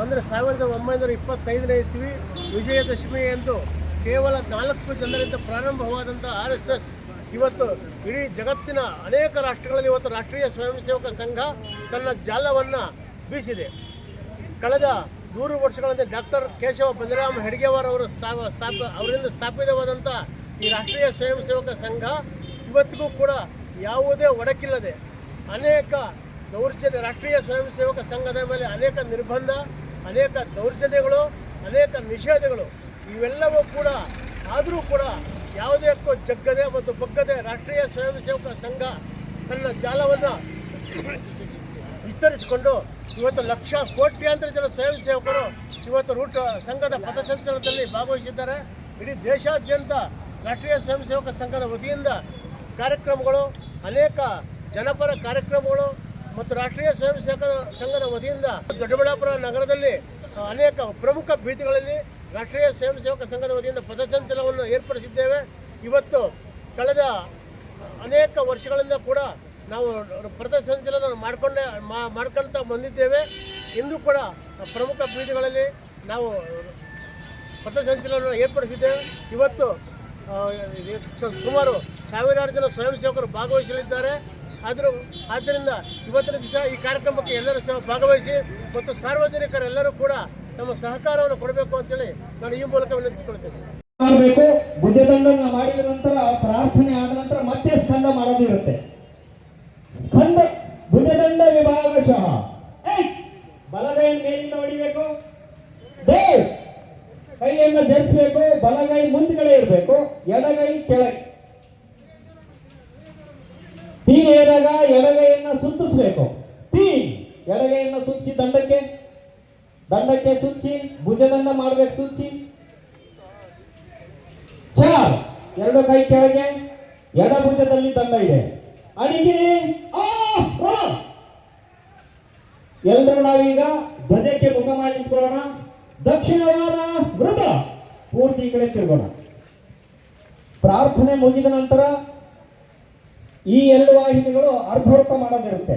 ಅಂದರೆ ಸಾವಿರದ ಒಂಬೈನೂರ ಇಪ್ಪತ್ತೈದನೇ ಇಸ್ವಿ ವಿಜಯದಶಮಿ ಎಂದು ಕೇವಲ ನಾಲ್ಕು ಜನರಿಂದ ಪ್ರಾರಂಭವಾದಂಥ ಆರ್ ಎಸ್ ಎಸ್. ಇವತ್ತು ಇಡೀ ಜಗತ್ತಿನ ಅನೇಕ ರಾಷ್ಟ್ರಗಳಲ್ಲಿ ಇವತ್ತು ರಾಷ್ಟ್ರೀಯ ಸ್ವಯಂ ಸೇವಕ ಸಂಘ ತನ್ನ ಜಾಲವನ್ನು ಬೀಸಿದೆ. ಕಳೆದ ನೂರು ವರ್ಷಗಳಿಂದ ಡಾಕ್ಟರ್ ಕೇಶವ ಬಲರಾಮ್ ಹೆಡ್ಗೇವಾರ್ ಅವರು ಸ್ಥಾಪ ಸ್ಥಾಪ, ಅವರಿಂದ ಸ್ಥಾಪಿತವಾದಂಥ ಈ ರಾಷ್ಟ್ರೀಯ ಸ್ವಯಂ ಸೇವಕ ಸಂಘ ಇವತ್ತಿಗೂ ಕೂಡ ಯಾವುದೇ ಒಡಕಿಲ್ಲದೆ ಅನೇಕ ದೌರ್ಜನ್ಯ ರಾಷ್ಟ್ರೀಯ ಸ್ವಯಂ ಸೇವಕ ಸಂಘದ ಮೇಲೆ ಅನೇಕ ನಿರ್ಬಂಧ ಅನೇಕ ದೌರ್ಜನ್ಯಗಳು, ಅನೇಕ ನಿಷೇಧಗಳು, ಇವೆಲ್ಲವೂ ಕೂಡ ಆದರೂ ಕೂಡ ಯಾವುದಕ್ಕೂ ಜಗ್ಗದೆ ಮತ್ತು ಬಗ್ಗದೆ ರಾಷ್ಟ್ರೀಯ ಸ್ವಯಂ ಸೇವಕ ಸಂಘ ತನ್ನ ಜಾಲವನ್ನು ವಿಸ್ತರಿಸಿಕೊಂಡು ಇವತ್ತು ಲಕ್ಷ ಕೋಟ್ಯಾಂತರ ಜನ ಸ್ವಯಂ ಸೇವಕರು ಇವತ್ತು ರೂಟ್, ಸಂಘದ ಪಥಸಂಚಲನದಲ್ಲಿ ಭಾಗವಹಿಸಿದ್ದಾರೆ. ಇಡೀ ದೇಶಾದ್ಯಂತ ರಾಷ್ಟ್ರೀಯ ಸ್ವಯಂ ಸೇವಕ ಸಂಘದ ವತಿಯಿಂದ ಕಾರ್ಯಕ್ರಮಗಳು, ಅನೇಕ ಜನಪರ ಕಾರ್ಯಕ್ರಮಗಳು ಮತ್ತು ರಾಷ್ಟ್ರೀಯ ಸ್ವಯಂ ಸೇವಕ ಸಂಘದ ವತಿಯಿಂದ ದೊಡ್ಡಬಳ್ಳಾಪುರ ನಗರದಲ್ಲಿ ಅನೇಕ ಪ್ರಮುಖ ಬೀದಿಗಳಲ್ಲಿ ರಾಷ್ಟ್ರೀಯ ಸ್ವಯಂ ಸೇವಕ ಸಂಘದ ವತಿಯಿಂದ ಪಥಸಂಚಲನವನ್ನು ಏರ್ಪಡಿಸಿದ್ದೇವೆ. ಇವತ್ತು ಕಳೆದ ಅನೇಕ ವರ್ಷಗಳಿಂದ ಕೂಡ ನಾವು ಪಥಸಂಚಲನ ಮಾಡಿಕೊಂಡೇ ಮಾಡ್ಕೊಳ್ತಾ ಬಂದಿದ್ದೇವೆ. ಇಂದು ಕೂಡ ಪ್ರಮುಖ ಬೀದಿಗಳಲ್ಲಿ ನಾವು ಪಥಸಂಚಲನ ಏರ್ಪಡಿಸಿದ್ದೇವೆ. ಇವತ್ತು ಸುಮಾರು ಸಾವಿರಾರು ಜನ ಸ್ವಯಂ ಸೇವಕರು ಭಾಗವಹಿಸಲಿದ್ದಾರೆ. ಆದರೂ ಆದ್ದರಿಂದ ಇವತ್ತಿನ ದಿವಸ ಈ ಕಾರ್ಯಕ್ರಮಕ್ಕೆ ಎಲ್ಲರೂ ಸಹ ಭಾಗವಹಿಸಿ ಮತ್ತು ಸಾರ್ವಜನಿಕರೆಲ್ಲರೂ ಕೂಡ ನಮ್ಮ ಸಹಕಾರವನ್ನು ಕೊಡಬೇಕು ಅಂತೇಳಿ ನಾನು ಈ ಮೂಲಕ ವಿನಂತಿಸಿಕೊಳ್ತೇನೆ. ಮಾಡಬೇಕು. ಭುಜದಂಡನ ಮಾಡಿದ ನಂತರ ಪ್ರಾರ್ಥನೆ ಆದ ನಂತರ ಮತ್ತೆ ಸ್ಕಂದ ಮಾಡೋದಿರುತ್ತೆ ಸ್ಕಂದ, ಭುಜದಂಡ ವಿಭಾಗಶಃ! ಬಲಗೈ ಮೇಲಿಂದ ಹೊಡಿಬೇಕು. ಕೈಯನ್ನ ಜರಿಸಬೇಕು. ಬಲಗೈ ಮುಂದ್ಗಡೆ ಇರಬೇಕು. ಎಡಗೈ ಕೆಳಗೆ. ಹೀಗೆ ಏನಾಗ ಎಡಗೈಯನ್ನ ಸುತ್ತಿಸ್ಬೇಕು. ತೀ, ಎಡಗೈಯನ್ನ ಸುತ್ತಿಸಿ ದಂಡಕ್ಕೆ. ದಂಡಕ್ಕೆ ಸುಚ್ಚಿ ಭುಜದಂಡ ಮಾಡ್ಬೇಕು ಸುಚ್ಚಿ ಚಾರ್, ಎರಡು ಕೈ ಕೆಳಗೆ, ಎಡ ಭುಜದಲ್ಲಿ ದಂಡ ಇದೆ. ಅಡಿಗಿರಿ. ಎಲ್ರೂ ನಾವೀಗ ಧ್ವಜಕ್ಕೆ ಮುಖ ಮಾಡಿ ನಿಂತ್ಕೊಳ್ಳೋಣ. ದಕ್ಷಿಣವಾದ ಮೃತ ಪೂರ್ತಿ ಈ ಕಡೆ ತಿರುಗೋಣ. ಪ್ರಾರ್ಥನೆ ಮುಗಿದ ನಂತರ ಈ ಎರಡು ವಾಹಿನಿಗಳು ಅರ್ಧವೃತ್ತ ಮಾಡೋದಿರುತ್ತೆ.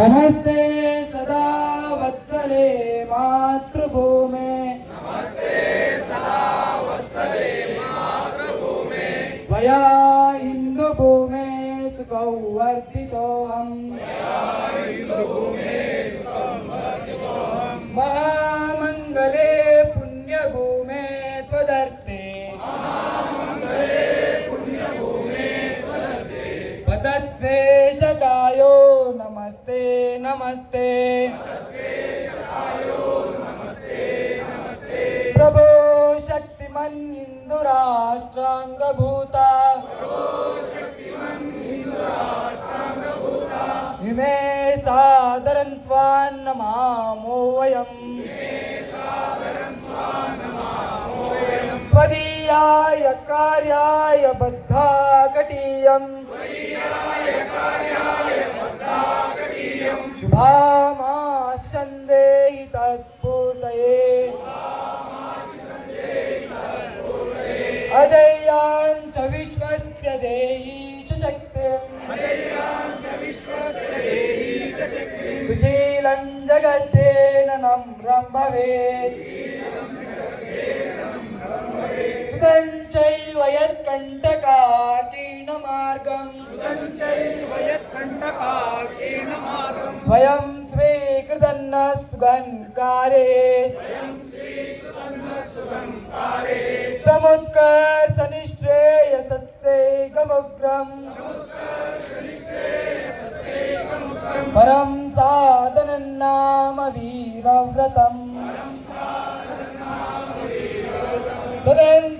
नमस्ते सदा वत्सले मातृभूमे। नमस्ते सदा वत्सले मातृभूमे त्वया इन्दुभूमे सुखवर्धितोऽहम् नमस्ते प्रभो शक्तिमन् इन्दुराष्ट्राङ्गभूता इमे सादरं त्वान् नमामो वयम् त्वदीयाय कार्याय बद्धा कटीयम् शुभामाशन्देहि तत्पूर्तये अजय्यान् च विश्वस्य देही च शक्तिम् सुशीलं जगत्तेन नम्रं भवेत् सुतं चैव यत् वयत्कण्टकाकीर्णमार्गम् स्वयं स्वीकृतन्न सुगन्कारे समुत्कर्ष निःश्रेयसस्यैकमुग्रम् परं साधनं नाम वीरव्रतम् तदन्तस्प्रत्पक्षया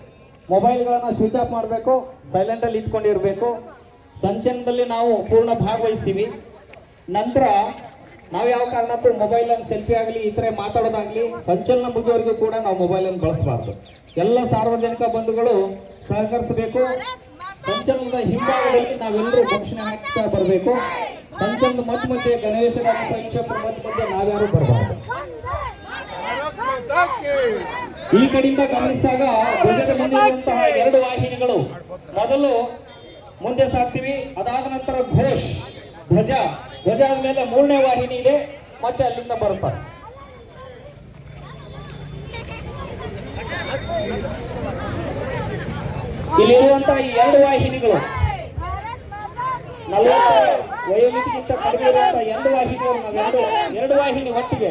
ಮೊಬೈಲ್ಗಳನ್ನ ಸ್ವಿಚ್ ಆಫ್ ಮಾಡಬೇಕು ಸೈಲೆಂಟಲ್ಲಿ ಇಟ್ಕೊಂಡಿರಬೇಕು. ಸಂಚಲನದಲ್ಲಿ ನಾವು ಪೂರ್ಣ ಭಾಗವಹಿಸ್ತೀವಿ. ನಂತರ ನಾವು ಯಾವ ಕಾರಣಕ್ಕೂ ಮೊಬೈಲನ್ನು ಸೆಲ್ಫಿ ಆಗಲಿ, ಈ ಥರ ಮಾತಾಡೋದಾಗಲಿ, ಸಂಚಲನ ಮುಗಿಯೋರಿಗೂ ಕೂಡ ನಾವು ಮೊಬೈಲನ್ನು ಬಳಸಬಾರ್ದು. ಎಲ್ಲ ಸಾರ್ವಜನಿಕ ಬಂಧುಗಳು ಸಹಕರಿಸಬೇಕು. ಸಂಚಲನದ ಹಿಂಭಾಗದಲ್ಲಿ ನಾವೆಲ್ಲರೂ ಘೋಷಣೆ ಹಾಕ್ತಾ ಬರಬೇಕು. ಸಂಚಲನದ ಮಧ್ಯ ಮಧ್ಯೆ ಗಣೇಶನ ಮಧ್ಯೆ ನಾವ್ಯಾರು ಬರಬಾರ್ದು. ಈ ಕಡೆಯಿಂದ ಗಮನಿಸಿದಾಗ ಧ್ವಜದ ಮುಂದೆ ಇರುವಂತಹ ಎರಡು ವಾಹಿನಿಗಳು. ಮೊದಲು ಮುಂದೆ ಸಾಕ್ತಿವಿ, ಅದಾದ ನಂತರ ಘೋಷ್, ಧ್ವಜ. ಧ್ವಜ ಆದ್ಮೇಲೆ ಮೂರನೇ ವಾಹಿನಿ ಇದೆ, ಮತ್ತೆ ಅಲ್ಲಿಂದ ಬರುತ್ತಾರೆ ಇಲ್ಲಿರುವಂತಹ ಈ ಎರಡು ವಾಹಿನಿಗಳು. ವಯೋಮಿತಿಗಿಂತ ಕಡಿಮೆ ಇರುವಂತಹ ಎರಡು ವಾಹಿನಿಗಳು ನಾವೆರಡು, ಎರಡು ವಾಹಿನಿ ಒಟ್ಟಿಗೆ.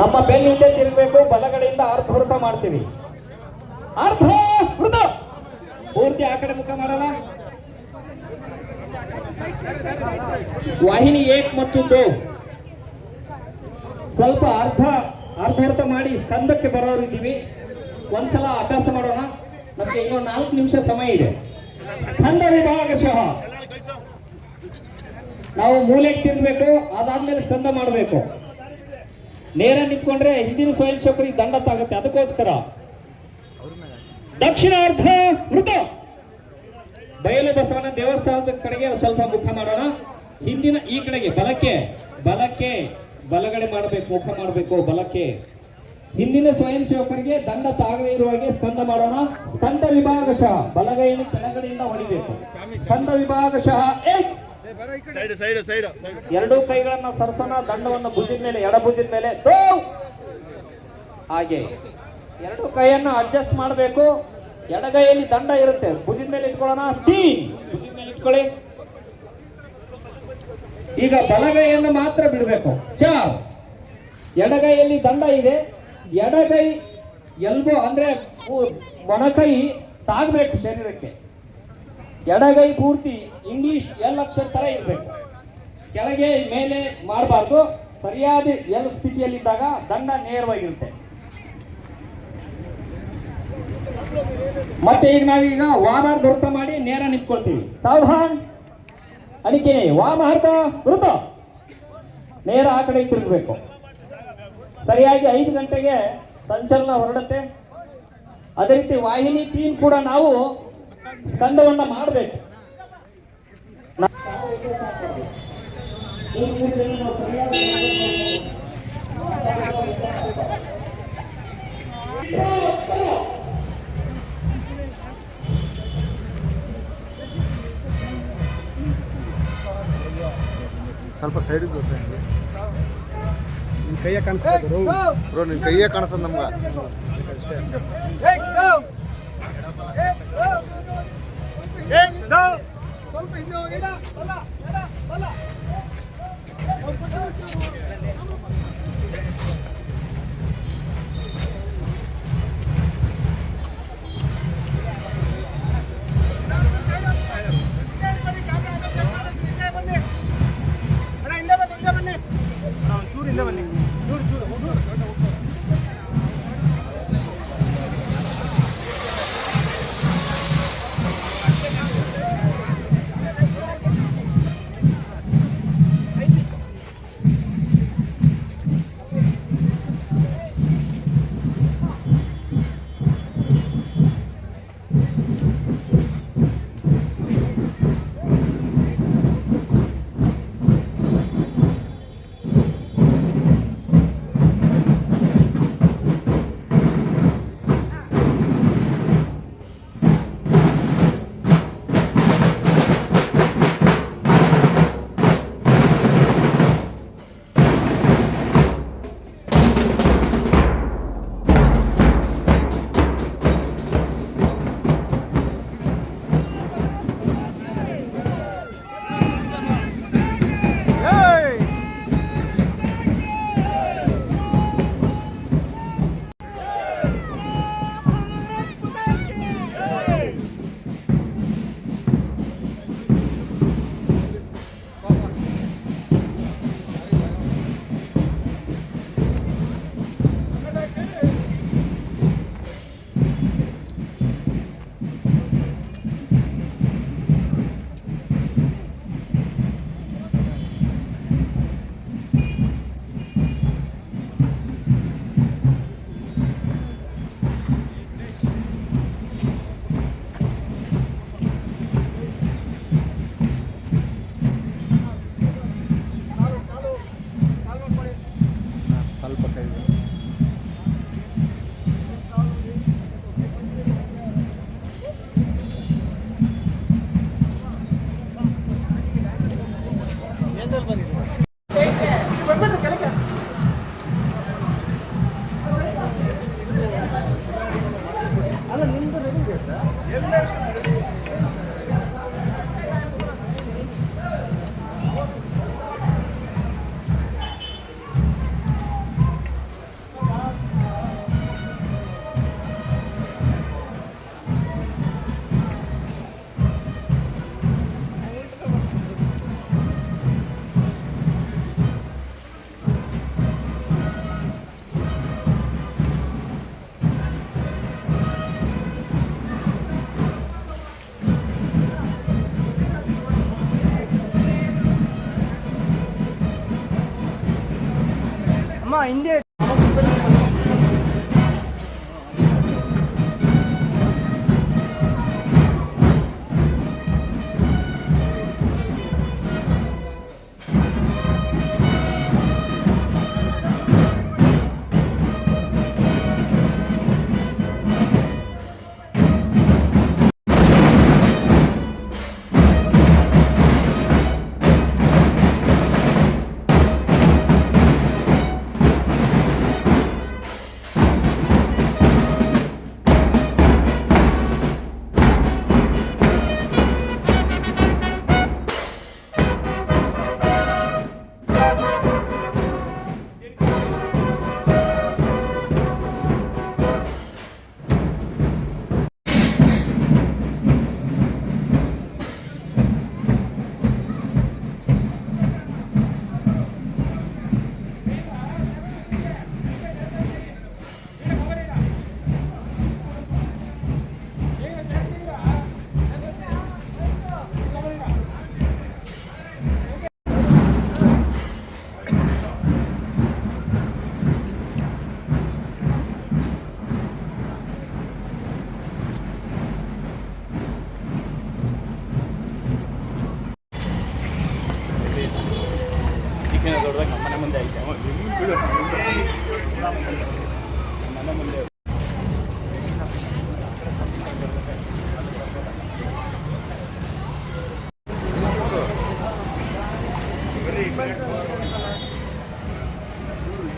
ನಮ್ಮ ಬೆನ್ನ ಹಿಂದೆ ತಿರುಗಬೇಕು, ಬಲಗಡೆಯಿಂದ ಅರ್ಧ ಹೊರತ ಮಾಡ್ತೀವಿ. ಅರ್ಧ ವೃತ ಪೂರ್ತಿ ಆ ಕಡೆ ಮುಖ ಮಾಡಲ್ಲ. ವಾಹಿನಿ ಏಕ್ ಮತ್ತೊಂದು. ಸ್ವಲ್ಪ ಅರ್ಧ ಅರ್ಧ ಅರ್ಧ ಮಾಡಿ ಸ್ಕಂದಕ್ಕೆ ಬರೋರು ಇದ್ದೀವಿ. ಒಂದ್ಸಲ ಅಭ್ಯಾಸ ಮಾಡೋಣ. ನಮಗೆ ಇನ್ನೊಂದು ನಾಲ್ಕು ನಿಮಿಷ ಸಮಯ ಇದೆ. ಸ್ಕಂದ ಸಹ ನಾವು ಮೂಲೆಗೆ ತಿರುಗಬೇಕು, ಅದಾದ್ಮೇಲೆ ಸ್ಕಂದ ಮಾಡಬೇಕು. ನೇರ ನಿಂತ್ಕೊಂಡ್ರೆ ಹಿಂದಿನ ಸ್ವಯಂ ಸೇವಕರಿಗೆ ದಂಡ ತಾಗುತ್ತೆ. ಅದಕ್ಕೋಸ್ಕರ ದಕ್ಷಿಣಾರ್ಧ ಮೃತ. ಬಯಲು ಬಸವನ ದೇವಸ್ಥಾನದ ಕಡೆಗೆ ಸ್ವಲ್ಪ ಮುಖ ಮಾಡೋಣ. ಹಿಂದಿನ ಈ ಕಡೆಗೆ ಬಲಕ್ಕೆ ಬಲಕ್ಕೆ, ಬಲಗಡೆ ಮಾಡಬೇಕು, ಮುಖ ಮಾಡಬೇಕು, ಬಲಕ್ಕೆ. ಹಿಂದಿನ ಸ್ವಯಂ ಸೇವಕರಿಗೆ ದಂಡ ತಾಗದೇ ಇರುವ ಹಾಗೆ ಸ್ಕಂದ ಮಾಡೋಣ. ಸ್ಕಂದ ವಿಭಾಗಶಃ ಬಲಗೈನ ಕೆಳಗಡೆಯಿಂದ ಹೊಡಿಬೇಕು. ಸ್ಕಂದ ವಿಭಾಗಶಃ ಏಕ್. ಎರಡೂ ಕೈಗಳನ್ನ ಸರಸೋಣ, ದಂಡವನ್ನು ಭುಜದ ಮೇಲೆ, ಎಡ ಭುಜದ ಮೇಲೆ ಹಾಗೆ. ಎರಡು ಕೈಯನ್ನು ಅಡ್ಜಸ್ಟ್ ಮಾಡಬೇಕು. ಎಡಗೈಯಲ್ಲಿ ದಂಡ ಇರುತ್ತೆ. ಭುಜದ ಮೇಲೆ ಇಟ್ಕೊಳ್ಳೋಣ. ತೀನ್. ಭುಜದ ಮೇಲೆ ಇಟ್ಕೊಳ್ಳಿ. ಈಗ ಬಲಗೈಯನ್ನು ಮಾತ್ರ ಬಿಡಬೇಕು. ಚಾರ್. ಎಡಗೈಯಲ್ಲಿ ದಂಡ ಇದೆ. ಎಡಗೈ ಎಲ್ಬೋ ಅಂದ್ರೆ ಮೊಣಕೈ ತಾಗಬೇಕು ಶರೀರಕ್ಕೆ. ಎಡಗೈ ಪೂರ್ತಿ ಇಂಗ್ಲಿಷ್ ಎಲ್ ಅಕ್ಷರ ತರ ಇರಬೇಕು. ಕೆಳಗೆ, ಮೇಲೆ ಮಾಡಬಾರ್ದು. ಸರಿಯಾದ ಎಲ್ ಸ್ಥಿತಿಯಲ್ಲಿದ್ದಾಗ ದಂಡ ನೇರವಾಗಿರುತ್ತೆ. ಮತ್ತೆ ಈಗ ನಾವೀಗ ವಾಮಾರ್ಧ ವೃತ್ತ ಮಾಡಿ ನೇರ ನಿಂತ್ಕೊಳ್ತೀವಿ. ಸಾವಧಾನ್ ಅಡಿಕೆ ವಾಮಾರ್ಧ ವೃತ್ತ. ನೇರ ಆ ಕಡೆ ತಿರುಗಬೇಕು ಸರಿಯಾಗಿ ಐದು ಗಂಟೆಗೆ ಸಂಚಲನ ಹೊರಡುತ್ತೆ. ಅದೇ ರೀತಿ ವಾಹಿನಿ, ತೀನ್ ಕೂಡ ನಾವು ಸ್ಕಂದವನ್ನ ಮಾಡಬೇಕು. ಸ್ವಲ್ಪ ಸೈಡ್ ನಿಮ್ ಕೈಯ ಕಾಣಿಸ್ತದೆ ಬ್ರೋ ನಿನ್ ಕೈಯೇ ಕಾಣಿಸ್ತದೆ ನಮ್ಗೆ. ಸ್ವಲ್ಪ Salpa Sergio. ഇന്ത്യ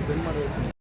ಬೆನ್ ಮಾಡಬೇಕು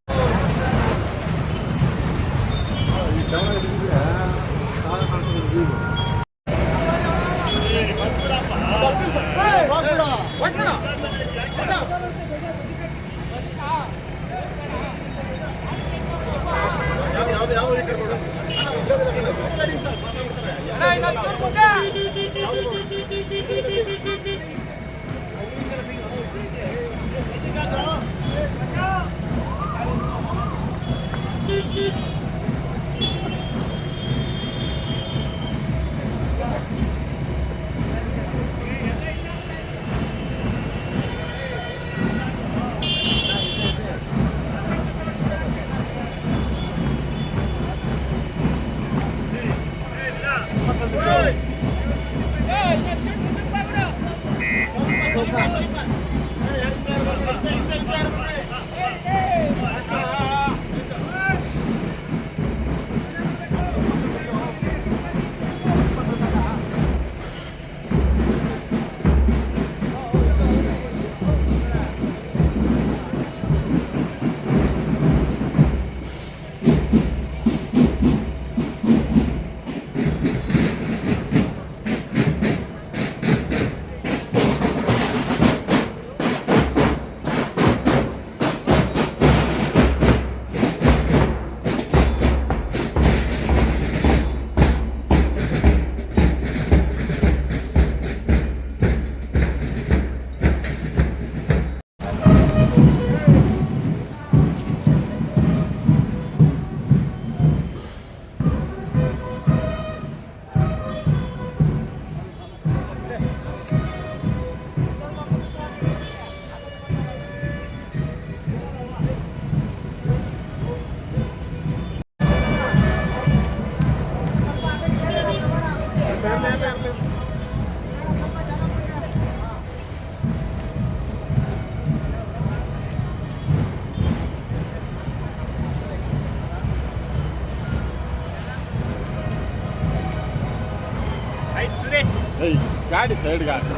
సైడ్ కాదు.